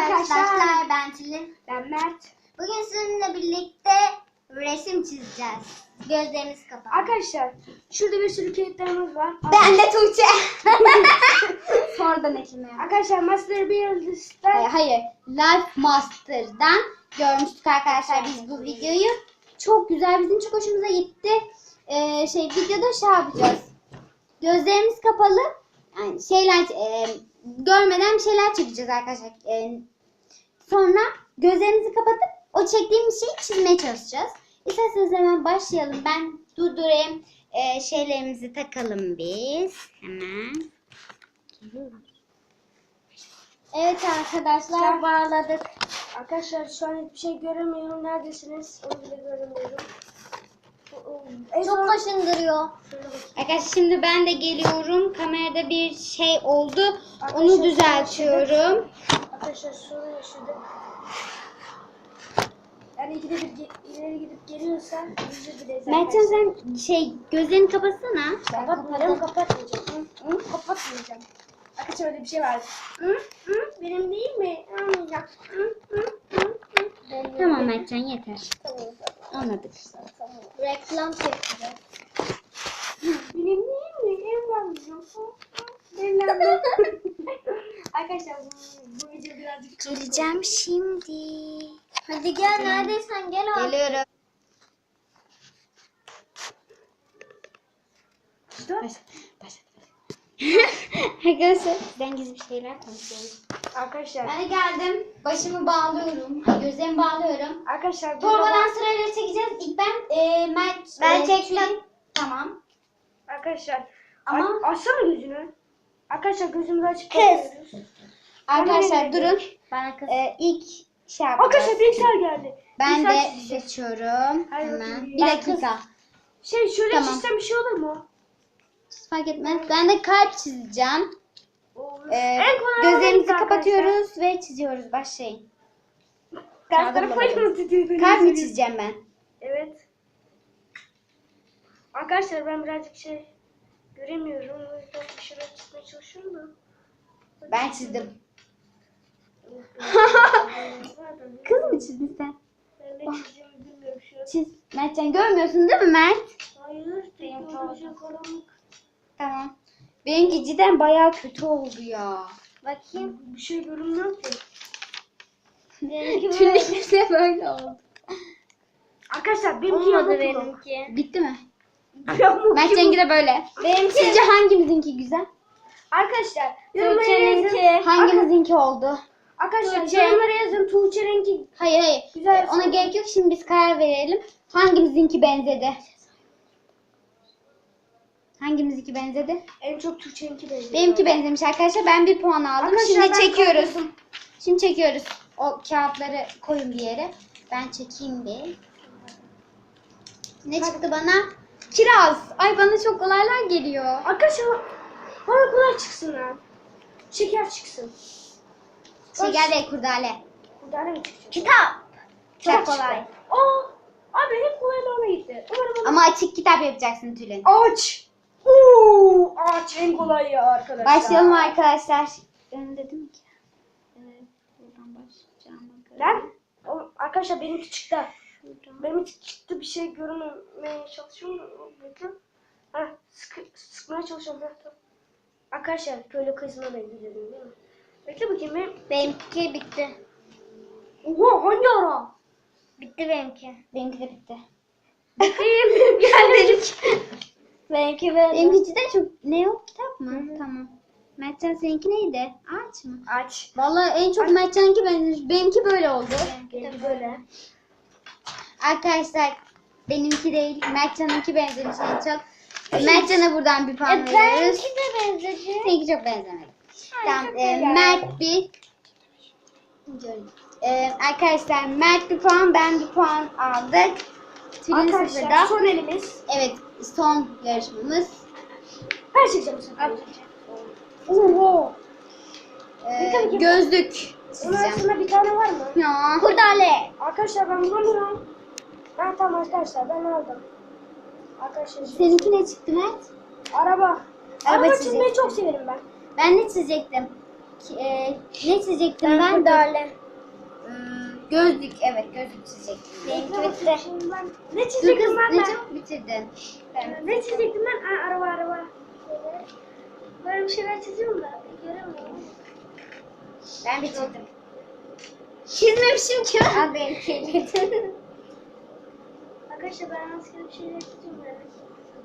Arkadaşlar ben Tülin. Ben Mert. Bugün sizinle birlikte resim çizeceğiz. Gözlerimiz kapalı. Arkadaşlar şurada bir sürü kağıtlarımız var. Ben de Tuğçe. Sonradan ekleme Arkadaşlar Master bir yıldızda Hayır, hayır. Life Master'dan görmüştük arkadaşlar biz bu videoyu. Çok güzel. Bizim çok hoşumuza gitti. Ee, şey videoda şey yapacağız. Gözlerimiz kapalı. Yani şeyler e, görmeden bir şeyler çekeceğiz arkadaşlar. E, sonra gözlerimizi kapatıp o çektiğimiz şeyi çizmeye çalışacağız. İsterseniz hemen başlayalım. Ben durdurayım. E, şeylerimizi takalım biz. Hemen. Evet arkadaşlar bağladık. Arkadaşlar şu an hiçbir şey göremiyorum. Neredesiniz? Onu bile göremiyorum. Çok kaşındırıyor. Arkadaşlar şimdi ben de geliyorum. Kamerada bir şey oldu. Onu Arkadaşlar, düzeltiyorum. Arkadaşlar sorun yaşadık. Yani ikide bir ileri gidip geliyorsa özür dileriz. Mertcan sen şey gözlerini kapatsana. Kapatmayacağım, kapatmayacağım. Hı, hı, kapatmayacağım. Arkadaşlar öyle bir şey var. Hı, hı, benim değil mi? Almayacağım. Hı, hı, hı, hı. Benim Tamam. Mertcan yeter. Tamam. Anladık. Reklam çekeceğiz. Benim değil mi? Evlendim. Evlendim. Arkadaşlar bu, bu video birazcık Geleceğim şimdi. Hadi gel neredeysen gel abi. Geliyorum. Arkadaşlar ben gizli bir şeyler konuşuyoruz. Arkadaşlar. Ben geldim. Başımı bağlıyorum. Gözlerimi bağlıyorum. Arkadaşlar Torbadan zaman- sırayla çekeceğiz. İlk ben e, Mert. Ben e, çektim. Tülin. Tamam. Arkadaşlar. Ama- Ama açsana gözünü. Arkadaşlar gözümüzü açıp Kız. bakıyoruz. Arkadaşlar durun. Bana kız. E, ilk şey yapacağız. Arkadaşlar bilgisayar geldi. Ben Bilgisayar de çizeceğiz. seçiyorum. Hemen. bakayım. Bir Ben dakika. Şey şöyle Tamam. çizsem bir şey olur mu? Fark etmez. Ben de kalp çizeceğim. Ee, gözlerimizi arkadaşlar. kapatıyoruz ve çiziyoruz. Başlayın. Tarafa bulamadım. mı? Kalp mi çizeceğim ben? Evet. Arkadaşlar ben birazcık şey göremiyorum. O yüzden bir şeyler çizmeye çalışıyorum da. Ben çizdim. Kız mı çizdin sen? Ben ne çizeceğimi bilmiyorum şu an. Çiz. Mertcan görmüyorsun değil mi Mert? Hayır. Teknoloji karanlık. Tamam. Benimki cidden bayağı kötü oldu ya. Bakayım. Bir şey görünmüyor ki. Tülin de böyle oldu. Arkadaşlar benimki Olmadı yamuk mu? benimki. Bitti mi? Yamuk Mertcan'ınki de böyle. Benimki. Sizce hangimizinki güzel? Arkadaşlar yorumlara yazın. Tuğçe'ninki. Hangimizinki oldu? Arkadaşlar Tuğçe. yorumlara yazın. Tuğçe rengi. Hayır hayır. Güzel Ona soru. gerek yok. Şimdi biz karar verelim. Hangimizinki benzedi? Hangimizinki benzedi? En çok Tuğçe'ninki benziyor. Benimki benzemiş arkadaşlar. Ben bir puan aldım. Arkadaşlar Şimdi ben çekiyoruz. kazandım. Şimdi çekiyoruz. O kağıtları koyun bir yere. Ben çekeyim bir. Ne çıktı bana? Kiraz. Ay bana çok olaylar geliyor. Arkadaşlar bana kolay çıksın ha. Şeker çıksın. Şeker değil kurdale. Buradan mı çıkacak? Kitap. Çok Kitap kolay. çıktı. Aa, abi hep kolay bana gitti. Umarım. Ama açık kitap yapacaksın Tülin. Ağaç. Oo, ağaç en kolay ya arkadaşlar. Başlayalım arkadaşlar. Değil mi ki? Evet. Buradan başlayacağım. Lan. Oğlum, arkadaşlar benimki çıktı. Şuradan. Benimki çıktı bir şey görmemeye çalışıyorum. Bekle. Heh, sıkı, sıkmaya çalışıyorum. Heh, tamam. Arkadaşlar böyle kızma benziyor değil mi? Bekle bakayım benim. Benimki bitti. Oha hangi ara? Bitti benimki. Benimki de bitti. Benim geldi. Benimki böyle. Benimki cidden çok... Ne yok kitap mı? Tamam. Mertcan seninki neydi? Ağaç mı? Aç. Vallahi en çok Mertcan'ınki benzemiş. Benimki böyle oldu. Benimki böyle. Arkadaşlar benimki değil. Mertcan'ınki benzemiş en çok. Mertcan'a buradan bir puan E, veriyoruz. benimki de benzedi. Seninki çok benzemedi. Tamam. e. Mert bir e, arkadaşlar Mert bir puan ben bir puan aldık. Tülin Arkadaşlar sıfırda. son elimiz. Evet son yarışmamız. Ben çekeceğim bu sefer. Oho. E, bakın. gözlük Bunun çizeceğim. arasında bir tane var mı? Ya. Kurdale. Arkadaşlar ben bulamıyorum. Ha tamam arkadaşlar ben aldım. Arkadaşlar şimdi- Seninki ne çıktı Mert? araba. Araba Araba çizmeyi çok severim ben. Ben ne çizecektim? e, ne çizecektim ben? Ben kurdale. Gözlük evet gözlük. Benimki bitti. Ben ne çizecektim ben? ne çabuk bitirdin. Ben Ne çizecektim ben? Aa, araba araba. Böyle bir şeyler çiziyorum da göremiyorum. Ben bitirdim. Çizmemişim ki. Aa benimki. Arkadaşlar ben rastgele bir şeyler çiziyorum yani.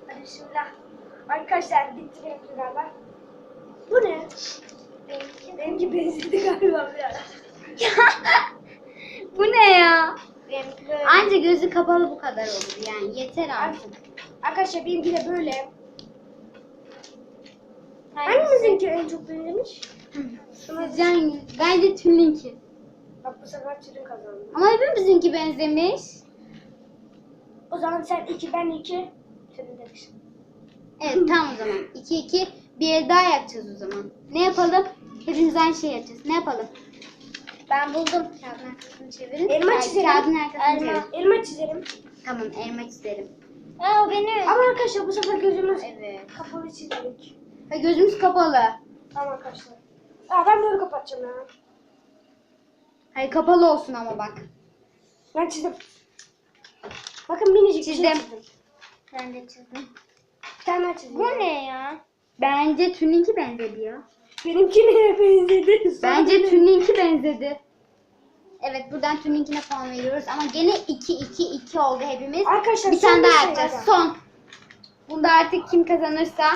Hadi bismillah. Arkadaşlar bitti benimki galiba. Bu ne? benimki. Benimki benzedi galiba biraz. Ne ya? Benimki böyle. Anca gözü kapalı bu kadar olur yani yeter artık. Arkadaşlar benimki de böyle. Hangimizinki en çok benzemiş? Sizce bence tümünki. Bak bu sefer Tülin kazandı. Ama hepimizinki benzemiş. O zaman sen iki ben iki. Evet tamam o zaman. 2 2 bir el daha yapacağız o zaman. Ne yapalım? Hepimiz aynı şey yapacağız. Ne yapalım? Ben buldum. Kağıdın arkasını çevirin. Elma Ay, çizelim. Kağıdın arkasını Elma. çevirin. Elma çizelim. Tamam elma çizelim. Aa benim. Ama arkadaşlar bu sefer gözümüz Evet. kapalı çizdik. Ha, gözümüz kapalı. Tamam arkadaşlar. Aa, ben böyle kapatacağım ya. Hayır kapalı olsun ama bak. Ben çizdim. Bakın minicik şey Çizdim. çizdim. Ben de çizdim. Bir tane daha çizdim. Bu ne ya? Bence tüninki benzedi ya. Benimki neye benzedi? Bence tüninki benzedi. Evet buradan tüninkine puan veriyoruz ama gene 2 2 2 oldu hepimiz. Arkadaşlar Bir tane daha şey yapacağız. Son. Bunda artık kim kazanırsa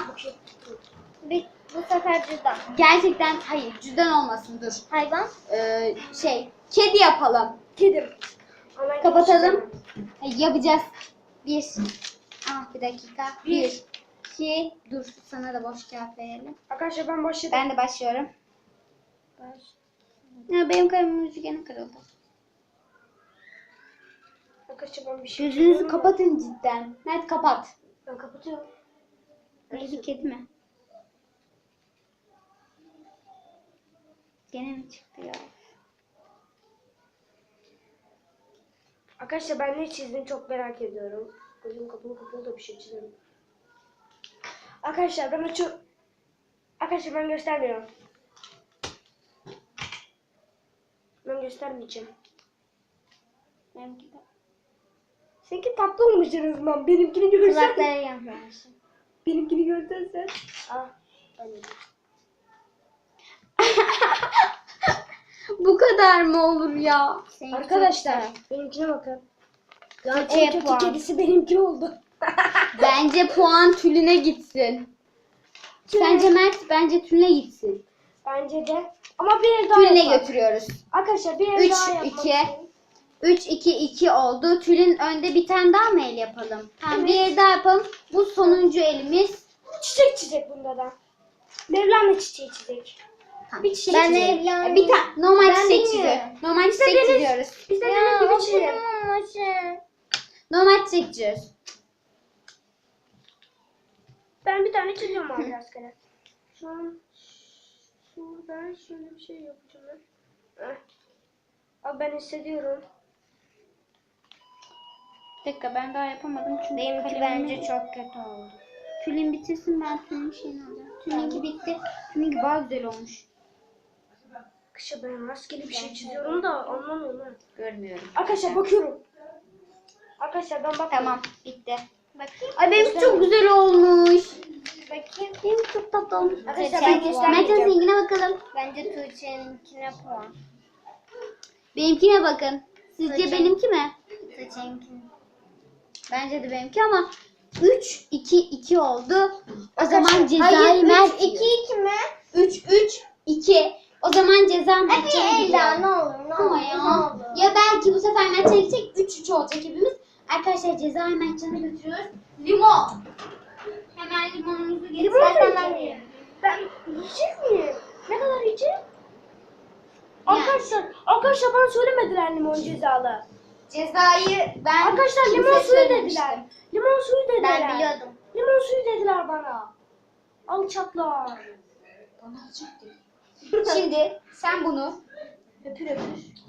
Bir, bu sefer cüzdan. gerçekten hayır cüzdan olmasın dur. Hayvan. Ee, şey kedi yapalım. Kedim. Ama Kapatalım. Hayır, yapacağız. Bir. Ah bir dakika. Bir. Bir. iki. Dur sana da boş cevap verelim. Arkadaşlar ben başladım. Ben de başlıyorum. Ya benim kalemin gene kırıldı. Arkadaşlar ben bir şey Gözünüzü çiziyorum. kapatın cidden. Mert kapat. Ben kapatıyorum. Öyle kedi mi? Gene mi çıktı ya? Arkadaşlar ben ne çizdim çok merak ediyorum. Gözüm kapalı kapalı da bir şey çizerim. Arkadaşlar ben açı... Arkadaşlar ben göstermiyorum. Ben göstermeyeceğim. Benimki de. Seninki tatlı olmuş en azından. Benimkini görsen. Kulakları yapmışım. Benimkini görsen Ah, ben de. Bu kadar mı olur ya? Seninki Arkadaşlar benimkine bakın. En iyi kötü puan. kedisi benimki oldu. Bence puan tülüne gitsin. Sence Mert bence tülüne gitsin. Bence de. Ama bir el daha Tülüne yapalım. götürüyoruz. Arkadaşlar bir el daha iki. istiyorum. 3 2 2 oldu. Tülün önde bir tane daha mı el yapalım? Tamam bir el daha yapalım. Bu sonuncu elimiz. Çiçek çiçek bunda da. Mevlana çiçeği çiçek. Tamam. Bir çiçek Ben çizelim. Mevlana- E, Bir tane normal Ben çiçek bilmiyorum. çiziyoruz. Normal çiçek deniz- çiziyoruz. Biz de deniz gibi çizelim. benim amaçım. Normal çiçek çiziyoruz. Ben bir tane çiziyorum abi rastgele. Şu an şuradan şöyle bir şey yapacağım ben. Heh. Abi ben hissediyorum. Bir dakika ben daha yapamadım çünkü Benimki kalemimi- bence çok kötü oldu. Tülin bitirsin ben tülün şeyini alacağım. Tülünki bitti. Tülünki daha güzel olmuş. Kışa ben rastgele bir şey çiziyorum da anlamıyorum ha. Görmüyorum. Arkadaşlar bakıyorum. Arkadaşlar ben bak. Tamam bitti. Bakayım. Ay benimki çok güzel olmuş. Bakayım. Benimki çok tatlı olmuş. Arkadaşlar ben. Mert'in göstermeyeceğim. seninkine bakalım. Bence Tuğçe'ninkine puan. Benimkine bakın. Sizce Seçen. benimki mi? Tuğçe'ninkine. Bence de benimki ama 3 2 2 oldu. O zaman cezayı Hayır Mert 3 2 2 mi? 3 3 2. O zaman ceza Mert'e. Ela ne olur ne olur ya. Ya belki bu sefer Mert'e gidecek 3 3 olacak hepimiz. Arkadaşlar cezayı Mert'e götürüyoruz. Limon. Hemen limonumuzu getir. Limon mu yiyeceğim? Ben yiyecek miyim? Ne kadar yiyeceğim? Arkadaşlar, arkadaşlar bana söylemediler limon cezalı. Cezayı ben Arkadaşlar limon suyu dediler. Limon suyu dediler. Ben biliyordum. Limon suyu dediler bana. Alçaklar. Bana dedi. Şimdi sen bunu Öpür öpür.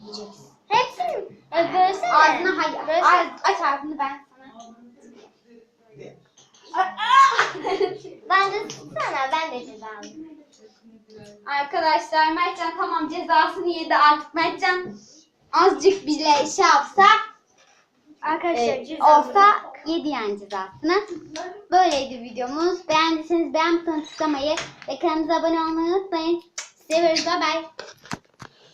yiyeceksin. Hepsini bölsene. Ağzına hayır. Aç ağzını ben sana. Ben de sana ben de ceza alayım. Arkadaşlar Mertcan tamam cezasını yedi artık Mertcan azıcık bile şey yapsa Arkadaşlar e, ceza olsa yedi yani cezasını. Böyleydi videomuz. Beğendiyseniz beğen butonuna tıklamayı ve kanalımıza abone olmayı unutmayın. Seviyoruz. Bye bye.